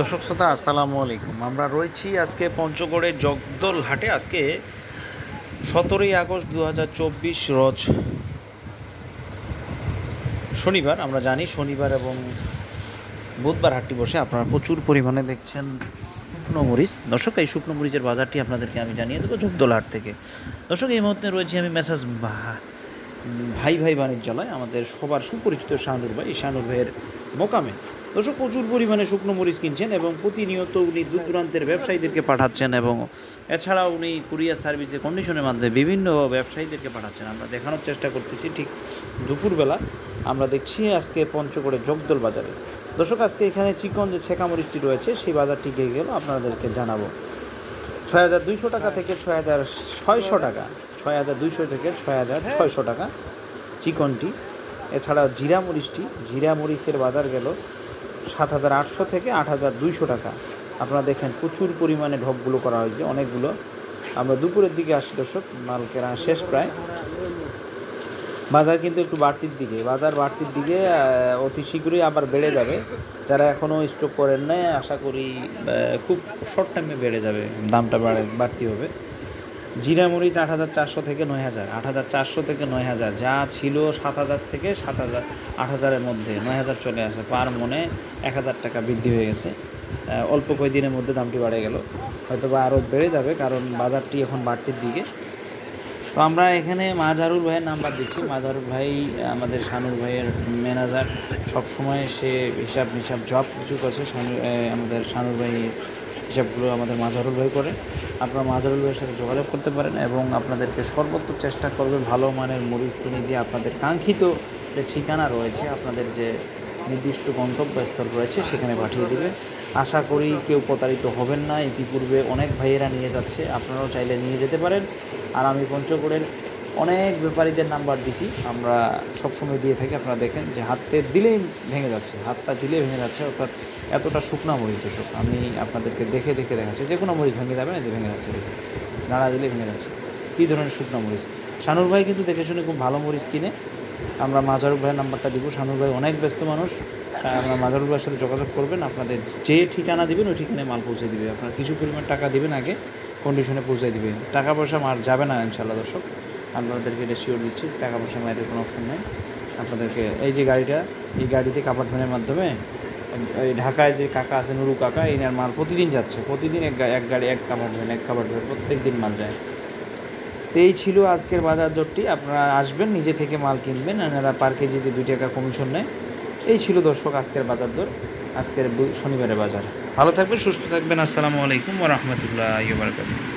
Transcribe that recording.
দর্শক শ্রোতা, আসসালামু আলাইকুম। আমরা রয়েছি আজকে পঞ্চগড়ের জগদল হাটে। আজকে সতেরোই আগস্ট দু রজ শনিবার, আমরা জানি শনিবার এবং বুধবার হাটটি বসে। আপনারা প্রচুর পরিমাণে দেখছেন শুকনো মরিচ। দর্শক, এই শুকনো মরিচের বাজারটি আপনাদেরকে আমি জানিয়ে দেবো জগদল হাট থেকে। দর্শক, এই মুহূর্তে রয়েছি আমি মেসাজ ভাই ভাই বাণিজ্যালয়। আমাদের সবার সুপরিচিত শাহানুর ভাই। এই শাহানুর ভাইয়ের মোকামে দর্শক, প্রচুর পরিমাণে শুকনো মরিচ কিনছেন এবং প্রতিনিয়ত উনি দূর দূরান্তের ব্যবসায়ীদেরকে পাঠাচ্ছেন এবং এছাড়াও উনি কুরিয়ার সার্ভিসে কন্ডিশনের মাধ্যমে বিভিন্ন ব্যবসায়ীদেরকে পাঠাচ্ছেন। আমরা দেখানোর চেষ্টা করতেছি, ঠিক দুপুরবেলা আমরা দেখছি আজকে পঞ্চগড়ের জগদল বাজারে। দর্শক, আজকে এখানে চিকন যে ছেঁকা মরিচটি রয়েছে, সেই বাজারটি গিয়ে গেল, আপনাদেরকে জানাব। ছয় হাজার দুইশো টাকা থেকে ছয় হাজার ছয়শো টাকা, ছয় হাজার দুইশো থেকে ছয় হাজার ছয়শো টাকা চিকনটি। এছাড়া জিরা মরিচটি জিরা মরিচের বাজার গেল সাত হাজার আটশো থেকে আট হাজার দুইশো টাকা। আপনারা দেখেন প্রচুর পরিমাণে ঢপগুলো করা হয়েছে, অনেকগুলো। আমরা দুপুরের দিকে আসছি দর্শক মাল কেনা শেষ প্রায়। বাজার কিন্তু একটু বাড়তির দিকে, বাজার বাড়তির দিকে অতি শীঘ্রই আবার বেড়ে যাবে। যারা এখনও স্টক করেন নাই, আশা করি খুব শর্ট টাইমে বেড়ে যাবে, দামটা বাড়ে বাড়তি হবে। জিরা মরিচ আট হাজার চারশো থেকে নয় হাজার, আট হাজার চারশো থেকে নয় হাজার, যা ছিল সাত হাজার থেকে সাত হাজার, আট হাজারের মধ্যে নয় হাজার চলে আসে। পার মনে এক হাজার টাকা বৃদ্ধি হয়ে গেছে। অল্প কয়েকদিনের মধ্যে দামটি বাড়ে গেল। হয়তো বা আরও বেড়ে যাবে, কারণ বাজারটি এখন বাড়তির দিকে। তো আমরা এখানে মাজারুল ভাইয়ের নাম্বার দিচ্ছি। মাজারুল ভাই, আমাদের শানুর ভাইয়ের ম্যানেজার। সবসময় সে হিসাব নিসাব জব কিছু করছে আমাদের শানুর ভাই হিসাবগুলো আমাদের মাজারুল ভাই করে। আপনারা মাজারুল ভাইয়ের সাথে যোগাযোগ করতে পারেন এবং আপনাদেরকে সর্বোচ্চ চেষ্টা করবে ভালো মানের মরিচ কিনে দিয়ে আপনাদের কাঙ্ক্ষিত যে ঠিকানা রয়েছে, আপনাদের যে নির্দিষ্ট গন্তব্যস্থল রয়েছে, সেখানে পাঠিয়ে দিবে। আশা করি কেউ প্রতারিত হবেন না। ইতিপূর্বে অনেক ভাইয়েরা নিয়ে যাচ্ছে, আপনারাও চাইলে নিয়ে যেতে পারেন। আর আমি পঞ্চগড়ের অনেক ব্যাপারীদের নাম্বার দিছি, আমরা সবসময় দিয়ে থাকি। আপনারা দেখেন যে হাতে দিলেই ভেঙে যাচ্ছে, হাতটা দিলেই ভেঙে যাচ্ছে, অর্থাৎ এতটা শুকনা মরিচ দর্শক, আমি আপনাদেরকে দেখে দেখে দেখাচ্ছি। যে কোনো মরিচ ভেঙে যাবে না যে ভেঙে যাচ্ছে নাড়া দিলে ভেঙে যাচ্ছে। কী ধরনের শুকনা মরিচ? শানুর ভাই কিন্তু দেখে শুনে খুব ভালো মরিচ কিনে। আমরা মাজারুল ভাইয়ের নাম্বারটা দিব। শানুর ভাই অনেক ব্যস্ত মানুষ। আমরা মাজারুল ভাইয়ের সাথে যোগাযোগ করবেন। আপনাদের যে ঠিকানা দিবেন, ওই ঠিকানায় মাল পৌঁছে দিবে। আপনারা কিছু পরিমাণ টাকা দিবেন আগে কন্ডিশনে পৌঁছে দিবে। টাকা পয়সা মার যাবে না ইনশাল্লাহ দর্শক। আপনাদেরকে এটা শিওর দিচ্ছি, টাকা পয়সা মায়ের কোনো অপশন নেই। আপনাদেরকে এই যে গাড়িটা, এই গাড়িতে কাপাট ভ্যানের মাধ্যমে, এই ঢাকায় যে কাকা আছে, নুরু কাকা এই মাল প্রতিদিন যাচ্ছে। প্রতিদিন এক এক গাড়ি, এক কাপাট ভ্যান এক কাপাট ভ্যান প্রত্যেক দিন মাল যায়। তো এই ছিল আজকের বাজার দরটি। আপনারা আসবেন, নিজে থেকে মাল কিনবেন এনারা পার কেজিতে দুই টাকা কমিশন নেয়। এই ছিল দর্শক আজকের বাজার দর, আজকের শনিবারের বাজার। ভালো থাকবেন, সুস্থ থাকবেন। আসসালামু আলাইকুম রহমতুল্লাহ বারকাতুহ।